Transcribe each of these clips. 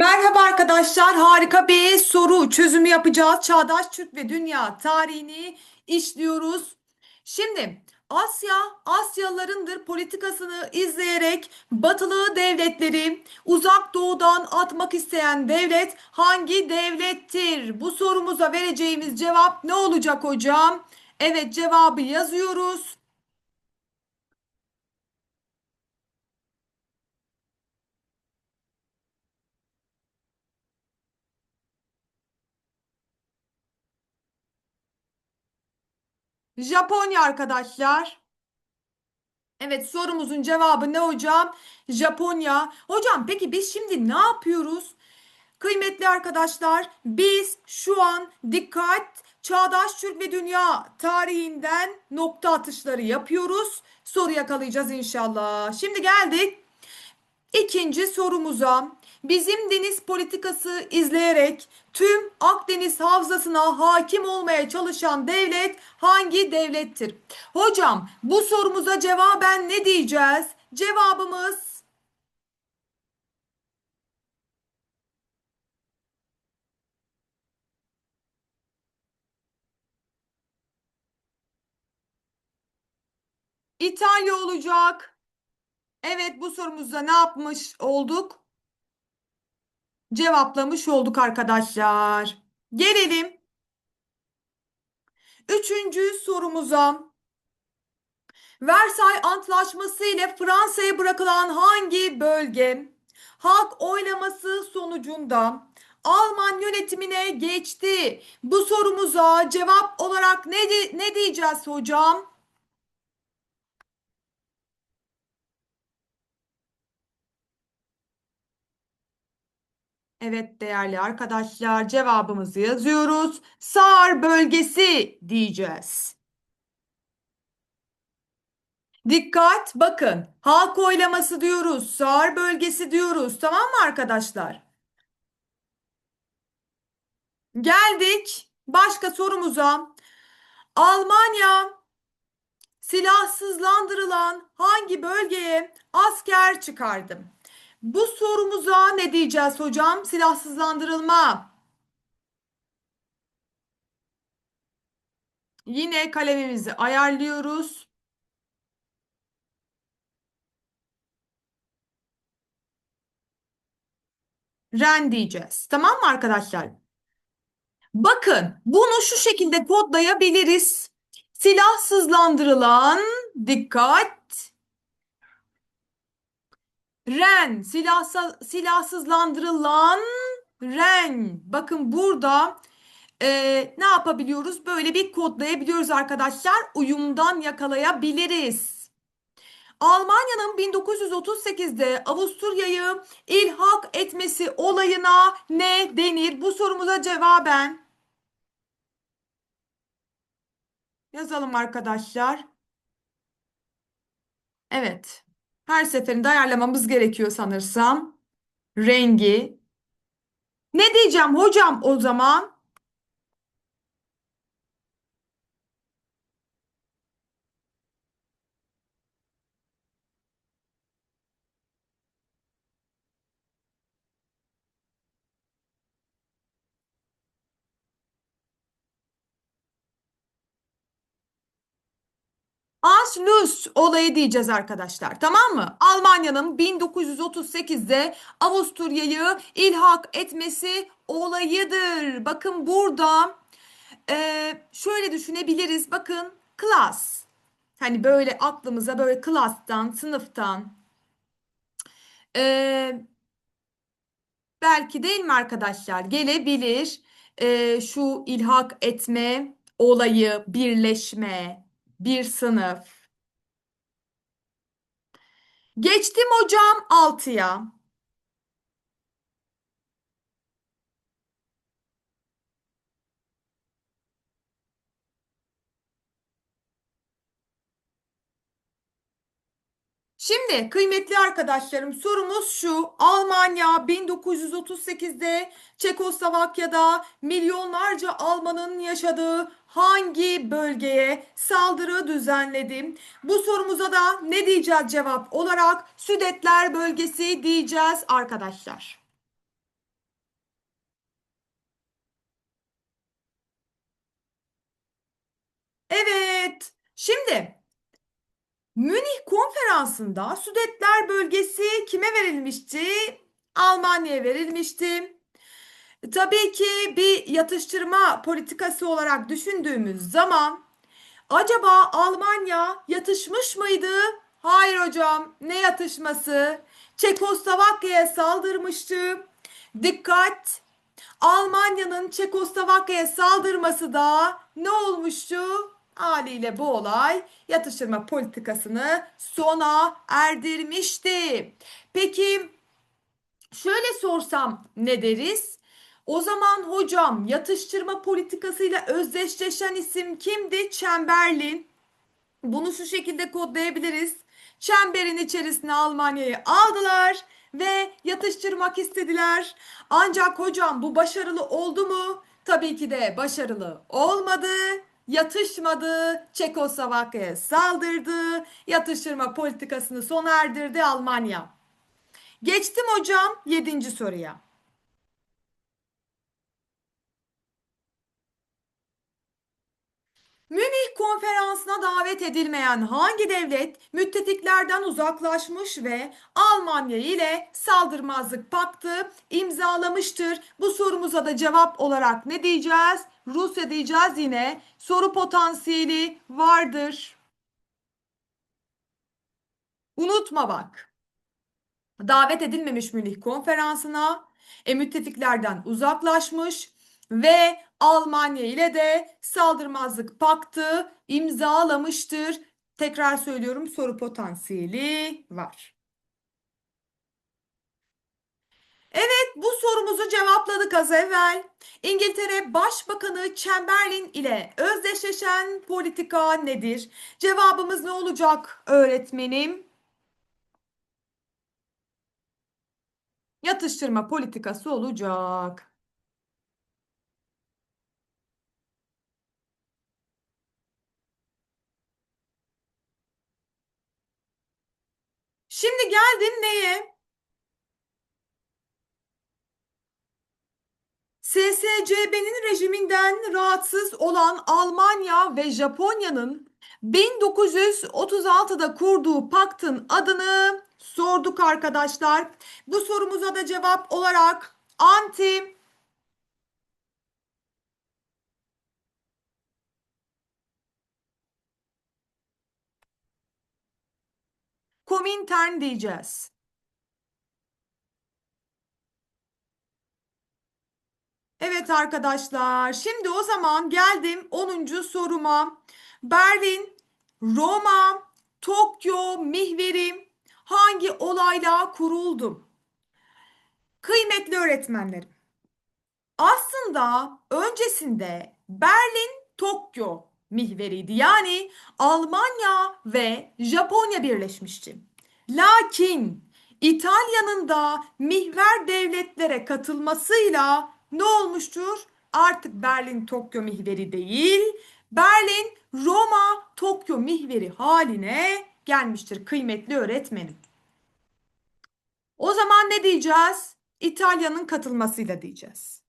Merhaba arkadaşlar, harika bir soru çözümü yapacağız. Çağdaş Türk ve Dünya tarihini işliyoruz. Şimdi Asya, Asyalılarındır politikasını izleyerek batılı devletleri uzak doğudan atmak isteyen devlet hangi devlettir? Bu sorumuza vereceğimiz cevap ne olacak hocam? Evet cevabı yazıyoruz. Japonya arkadaşlar. Evet sorumuzun cevabı ne hocam? Japonya. Hocam peki biz şimdi ne yapıyoruz? Kıymetli arkadaşlar biz şu an dikkat çağdaş Türk ve dünya tarihinden nokta atışları yapıyoruz. Soru yakalayacağız inşallah. Şimdi geldik İkinci sorumuza bizim deniz politikası izleyerek tüm Akdeniz havzasına hakim olmaya çalışan devlet hangi devlettir? Hocam bu sorumuza cevaben ne diyeceğiz? Cevabımız İtalya olacak. Evet bu sorumuzda ne yapmış olduk? Cevaplamış olduk arkadaşlar. Gelelim üçüncü sorumuza. Versay Antlaşması ile Fransa'ya bırakılan hangi bölge halk oylaması sonucunda Alman yönetimine geçti? Bu sorumuza cevap olarak ne, ne diyeceğiz hocam? Evet değerli arkadaşlar cevabımızı yazıyoruz. Saar bölgesi diyeceğiz. Dikkat bakın halk oylaması diyoruz. Saar bölgesi diyoruz. Tamam mı arkadaşlar? Geldik başka sorumuza. Almanya silahsızlandırılan hangi bölgeye asker çıkardı? Bu sorumuza ne diyeceğiz hocam? Silahsızlandırılma. Yine kalemimizi ayarlıyoruz. Ren diyeceğiz. Tamam mı arkadaşlar? Bakın bunu şu şekilde kodlayabiliriz. Silahsızlandırılan dikkat ren silahsa, silahsızlandırılan ren. Bakın burada e, ne yapabiliyoruz? Böyle bir kodlayabiliyoruz arkadaşlar. Uyumdan yakalayabiliriz. Almanya'nın 1938'de Avusturya'yı ilhak etmesi olayına ne denir? Bu sorumuza cevaben yazalım arkadaşlar. Evet. Her seferinde ayarlamamız gerekiyor sanırsam. Rengi. Ne diyeceğim hocam o zaman? Anschluss olayı diyeceğiz arkadaşlar. Tamam mı? Almanya'nın 1938'de Avusturya'yı ilhak etmesi olayıdır. Bakın burada e, şöyle düşünebiliriz. Bakın klas. Hani böyle aklımıza böyle klastan, sınıftan e, belki değil mi arkadaşlar gelebilir. E, şu ilhak etme olayı, birleşme, bir sınıf. Geçtim hocam 6'ya. Şimdi kıymetli arkadaşlarım sorumuz şu. Almanya 1938'de Çekoslovakya'da milyonlarca Almanın yaşadığı hangi bölgeye saldırı düzenledi? Bu sorumuza da ne diyeceğiz cevap olarak? Südetler bölgesi diyeceğiz arkadaşlar. Evet. Şimdi Münih konferansında Sudetler bölgesi kime verilmişti? Almanya'ya verilmişti. Tabii ki bir yatıştırma politikası olarak düşündüğümüz zaman acaba Almanya yatışmış mıydı? Hayır hocam, ne yatışması? Çekoslovakya'ya saldırmıştı. Dikkat! Almanya'nın Çekoslovakya'ya saldırması da ne olmuştu? Haliyle bu olay yatıştırma politikasını sona erdirmişti. Peki şöyle sorsam ne deriz? O zaman hocam yatıştırma politikasıyla özdeşleşen isim kimdi? Chamberlain. Bunu şu şekilde kodlayabiliriz. Çemberin içerisine Almanya'yı aldılar ve yatıştırmak istediler. Ancak hocam bu başarılı oldu mu? Tabii ki de başarılı olmadı. Yatışmadı. Çekoslovakya'ya saldırdı. Yatıştırma politikasını sona erdirdi Almanya. Geçtim hocam yedinci soruya. Münih konferansına davet edilmeyen hangi devlet müttefiklerden uzaklaşmış ve Almanya ile saldırmazlık paktı imzalamıştır? Bu sorumuza da cevap olarak ne diyeceğiz? Rusya diyeceğiz yine. Soru potansiyeli vardır. Unutma bak. Davet edilmemiş Münih konferansına, e, müttefiklerden uzaklaşmış ve Almanya ile de saldırmazlık paktı imzalamıştır. Tekrar söylüyorum soru potansiyeli var. Evet bu sorumuzu cevapladık az evvel. İngiltere Başbakanı Chamberlain ile özdeşleşen politika nedir? Cevabımız ne olacak öğretmenim? Yatıştırma politikası olacak. Şimdi geldim neye? SSCB'nin rejiminden rahatsız olan Almanya ve Japonya'nın 1936'da kurduğu paktın adını sorduk arkadaşlar. Bu sorumuza da cevap olarak anti Komintern diyeceğiz. Evet arkadaşlar, şimdi o zaman geldim 10. soruma. Berlin, Roma, Tokyo, Mihverim hangi olayla kuruldu? Kıymetli öğretmenlerim, aslında öncesinde Berlin, Tokyo mihveriydi. Yani Almanya ve Japonya birleşmişti. Lakin İtalya'nın da mihver devletlere katılmasıyla ne olmuştur? Artık Berlin Tokyo mihveri değil, Berlin Roma Tokyo mihveri haline gelmiştir kıymetli öğretmenim. O zaman ne diyeceğiz? İtalya'nın katılmasıyla diyeceğiz.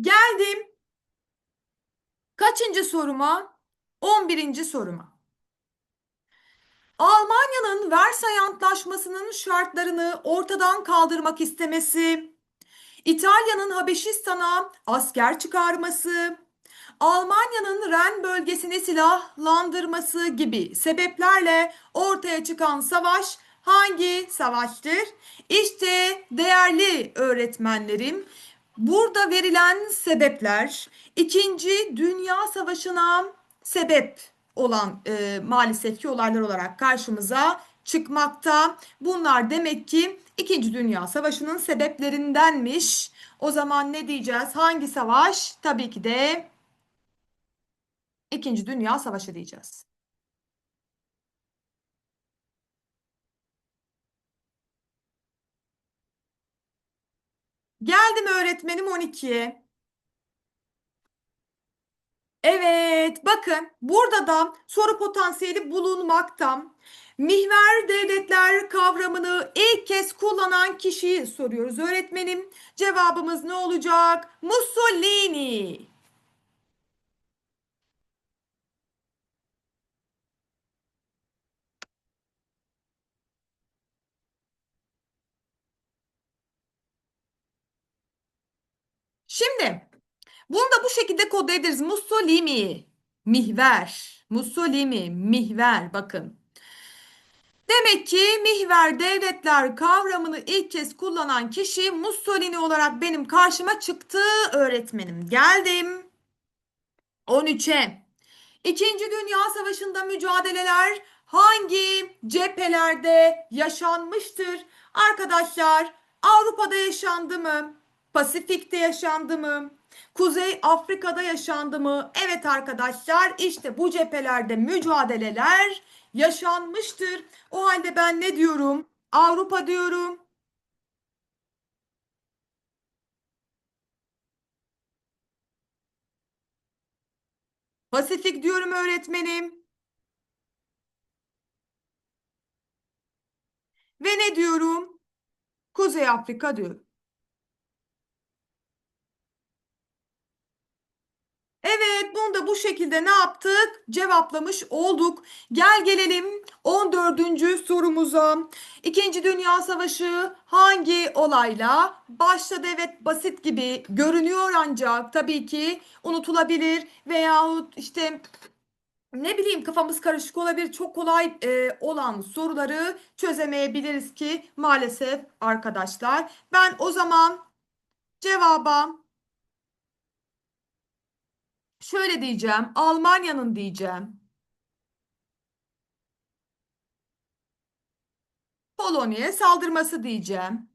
Geldim. Kaçıncı soruma? 11. soruma. Almanya'nın Versay Antlaşması'nın şartlarını ortadan kaldırmak istemesi, İtalya'nın Habeşistan'a asker çıkarması, Almanya'nın Ren bölgesini silahlandırması gibi sebeplerle ortaya çıkan savaş hangi savaştır? İşte değerli öğretmenlerim, burada verilen sebepler İkinci Dünya Savaşı'na sebep olan e, maalesef ki olaylar olarak karşımıza çıkmakta. Bunlar demek ki İkinci Dünya Savaşı'nın sebeplerindenmiş. O zaman ne diyeceğiz? Hangi savaş? Tabii ki de İkinci Dünya Savaşı diyeceğiz. Geldim öğretmenim 12'ye. Evet, bakın burada da soru potansiyeli bulunmakta. Mihver devletler kavramını ilk kez kullanan kişiyi soruyoruz öğretmenim. Cevabımız ne olacak? Mussolini. Şimdi bunu da bu şekilde kodlayabiliriz. Mussolini, mihver, Mussolini, mihver bakın. Demek ki mihver devletler kavramını ilk kez kullanan kişi Mussolini olarak benim karşıma çıktı öğretmenim. Geldim 13'e. İkinci Dünya Savaşı'nda mücadeleler hangi cephelerde yaşanmıştır? Arkadaşlar Avrupa'da yaşandı mı? Pasifik'te yaşandı mı? Kuzey Afrika'da yaşandı mı? Evet arkadaşlar işte bu cephelerde mücadeleler yaşanmıştır. O halde ben ne diyorum? Avrupa diyorum. Pasifik diyorum öğretmenim. Ve ne diyorum? Kuzey Afrika diyorum. Evet, bunu da bu şekilde ne yaptık? Cevaplamış olduk. Gel gelelim 14. sorumuza. İkinci Dünya Savaşı hangi olayla başladı? Evet, basit gibi görünüyor ancak tabii ki unutulabilir veyahut işte ne bileyim kafamız karışık olabilir. Çok kolay e, olan soruları çözemeyebiliriz ki maalesef arkadaşlar. Ben o zaman cevaba Şöyle diyeceğim. Almanya'nın diyeceğim. Polonya'ya saldırması diyeceğim.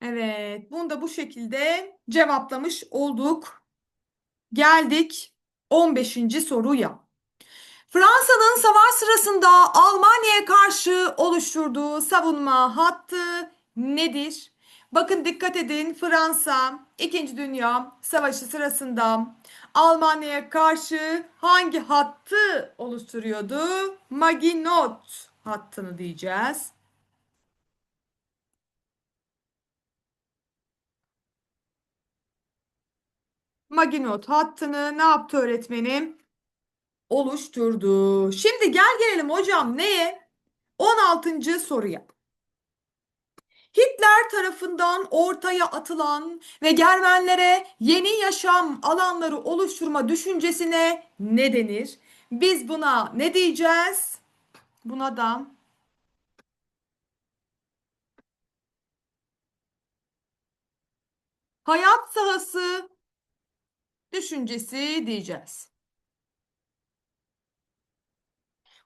Evet, bunu da bu şekilde cevaplamış olduk. Geldik 15. soruya. Fransa'nın savaş sırasında Almanya'ya karşı oluşturduğu savunma hattı nedir? Bakın dikkat edin Fransa 2. Dünya Savaşı sırasında Almanya'ya karşı hangi hattı oluşturuyordu? Maginot hattını diyeceğiz. Maginot hattını ne yaptı öğretmenim? Oluşturdu. Şimdi gel gelelim hocam neye? 16. soruya. Hitler tarafından ortaya atılan ve Germenlere yeni yaşam alanları oluşturma düşüncesine ne denir? Biz buna ne diyeceğiz? Buna da hayat sahası düşüncesi diyeceğiz.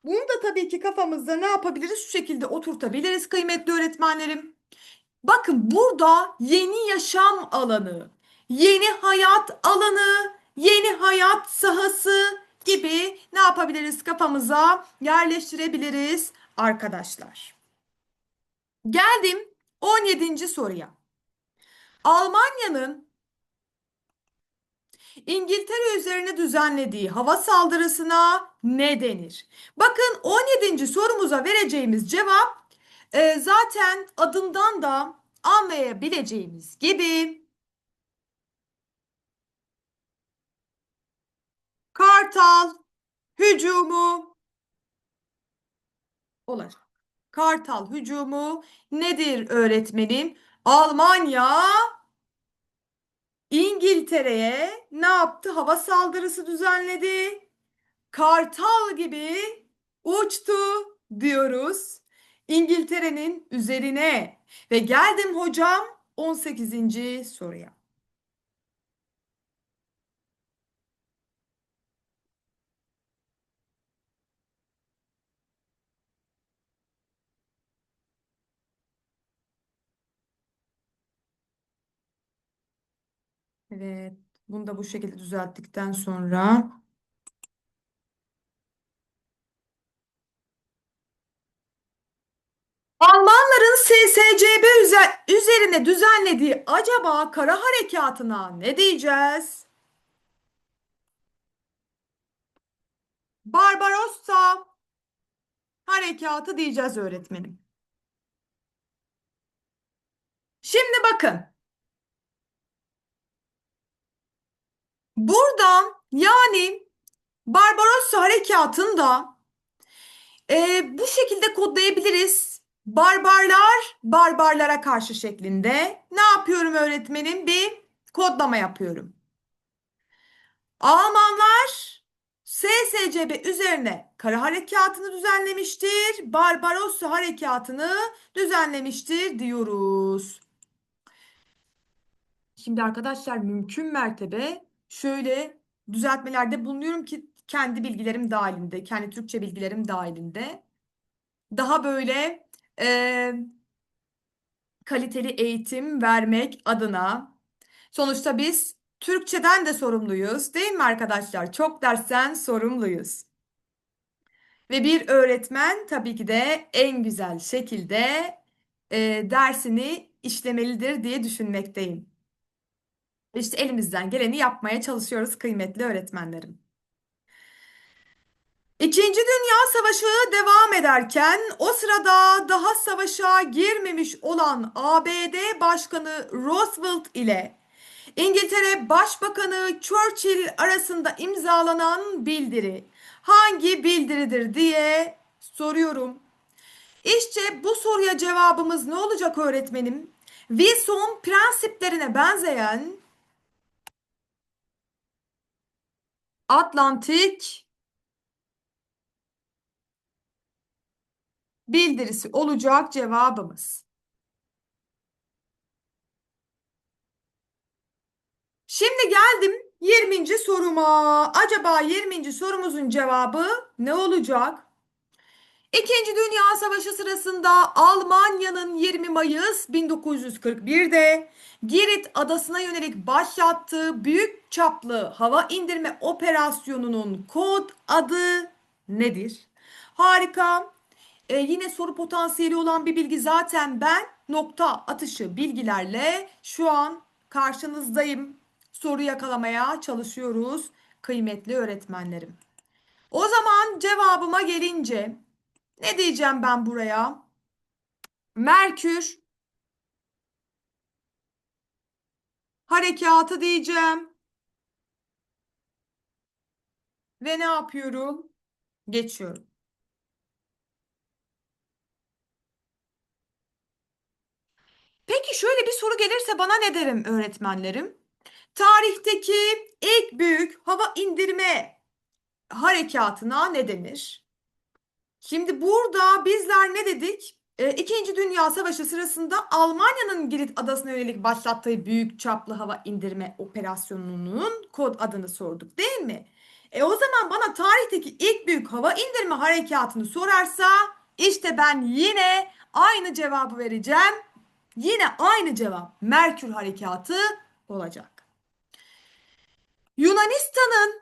Bunu da tabii ki kafamızda ne yapabiliriz? Şu şekilde oturtabiliriz kıymetli öğretmenlerim. Bakın burada yeni yaşam alanı, yeni hayat alanı, yeni hayat sahası gibi ne yapabiliriz kafamıza yerleştirebiliriz arkadaşlar. Geldim 17. soruya. Almanya'nın İngiltere üzerine düzenlediği hava saldırısına ne denir? Bakın 17. sorumuza vereceğimiz cevap e, zaten adından da anlayabileceğimiz gibi Kartal hücumu olacak. Kartal hücumu nedir öğretmenim? Almanya İngiltere'ye ne yaptı? Hava saldırısı düzenledi. Kartal gibi uçtu diyoruz. İngiltere'nin üzerine. Ve geldim hocam 18. soruya. Evet, bunu da bu şekilde düzelttikten sonra Almanlar SSCB üze- üzerine düzenlediği acaba kara harekatına ne diyeceğiz? Barbarossa harekatı diyeceğiz öğretmenim. Şimdi bakın. Buradan yani Barbarossa harekatında e, bu şekilde kodlayabiliriz. Barbarlar barbarlara karşı şeklinde. Ne yapıyorum öğretmenim? Bir kodlama yapıyorum. Almanlar SSCB üzerine kara harekatını düzenlemiştir. Barbarossa harekatını düzenlemiştir diyoruz. Şimdi arkadaşlar mümkün mertebe şöyle düzeltmelerde bulunuyorum ki kendi bilgilerim dahilinde, kendi Türkçe bilgilerim dahilinde. Daha böyle e, kaliteli eğitim vermek adına sonuçta biz Türkçeden de sorumluyuz, değil mi arkadaşlar? Çok dersten sorumluyuz. Ve bir öğretmen tabii ki de en güzel şekilde e, dersini işlemelidir diye düşünmekteyim. İşte elimizden geleni yapmaya çalışıyoruz kıymetli öğretmenlerim. İkinci Dünya Savaşı devam ederken o sırada daha savaşa girmemiş olan ABD Başkanı Roosevelt ile İngiltere Başbakanı Churchill arasında imzalanan bildiri hangi bildiridir diye soruyorum. İşte bu soruya cevabımız ne olacak öğretmenim? Wilson prensiplerine benzeyen Atlantik bildirisi olacak cevabımız. Şimdi geldim 20. soruma. Acaba 20. sorumuzun cevabı ne olacak? İkinci Dünya Savaşı sırasında Almanya'nın 20 Mayıs 1941'de Girit adasına yönelik başlattığı büyük çaplı hava indirme operasyonunun kod adı nedir? Harika. Ee, yine soru potansiyeli olan bir bilgi zaten ben nokta atışı bilgilerle şu an karşınızdayım. Soru yakalamaya çalışıyoruz kıymetli öğretmenlerim. O zaman cevabıma gelince ne diyeceğim ben buraya? Merkür harekatı diyeceğim. Ve ne yapıyorum? Geçiyorum. Peki şöyle bir soru gelirse bana ne derim öğretmenlerim? Tarihteki ilk büyük hava indirme harekatına ne denir? Şimdi burada bizler ne dedik? E, İkinci Dünya Savaşı sırasında Almanya'nın Girit adasına yönelik başlattığı büyük çaplı hava indirme operasyonunun kod adını sorduk değil mi? E o zaman bana tarihteki ilk büyük hava indirme harekatını sorarsa işte ben yine aynı cevabı vereceğim. Yine aynı cevap Merkür harekatı olacak. Yunanistan'ın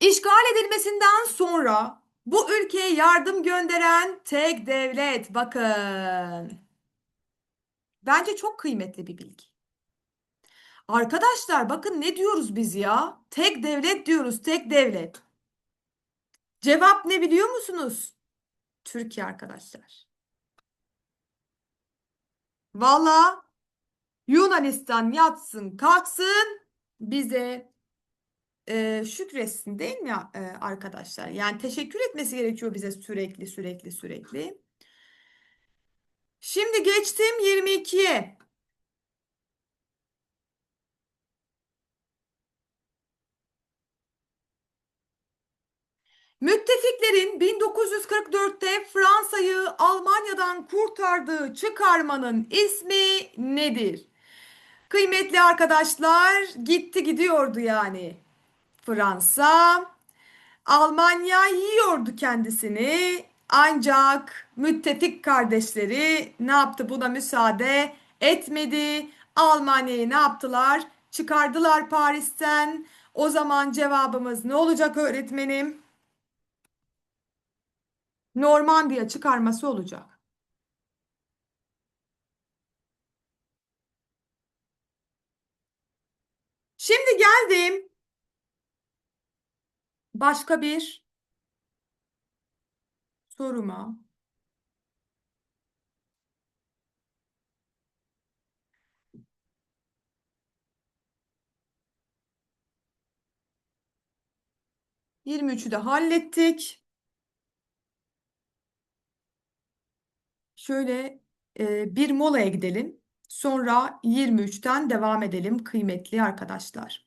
işgal edilmesinden sonra bu ülkeye yardım gönderen tek devlet bakın. Bence çok kıymetli bir bilgi. Arkadaşlar bakın ne diyoruz biz ya? Tek devlet diyoruz, tek devlet. Cevap ne biliyor musunuz? Türkiye arkadaşlar. Valla Yunanistan yatsın kalksın bize e, şükretsin değil mi arkadaşlar? Yani teşekkür etmesi gerekiyor bize sürekli sürekli sürekli. Şimdi geçtim 22'ye. Müttefiklerin 1944'te Fransa'yı Almanya'dan kurtardığı çıkarmanın ismi nedir? Kıymetli arkadaşlar, gitti gidiyordu yani. Fransa, Almanya yiyordu kendisini. Ancak müttefik kardeşleri ne yaptı buna müsaade etmedi. Almanya'yı ne yaptılar? Çıkardılar Paris'ten. O zaman cevabımız ne olacak öğretmenim? Normandiya çıkarması olacak. Şimdi geldim başka bir soruma. Yirmi üçü de hallettik. Şöyle e, bir molaya gidelim. Sonra 23'ten devam edelim kıymetli arkadaşlar.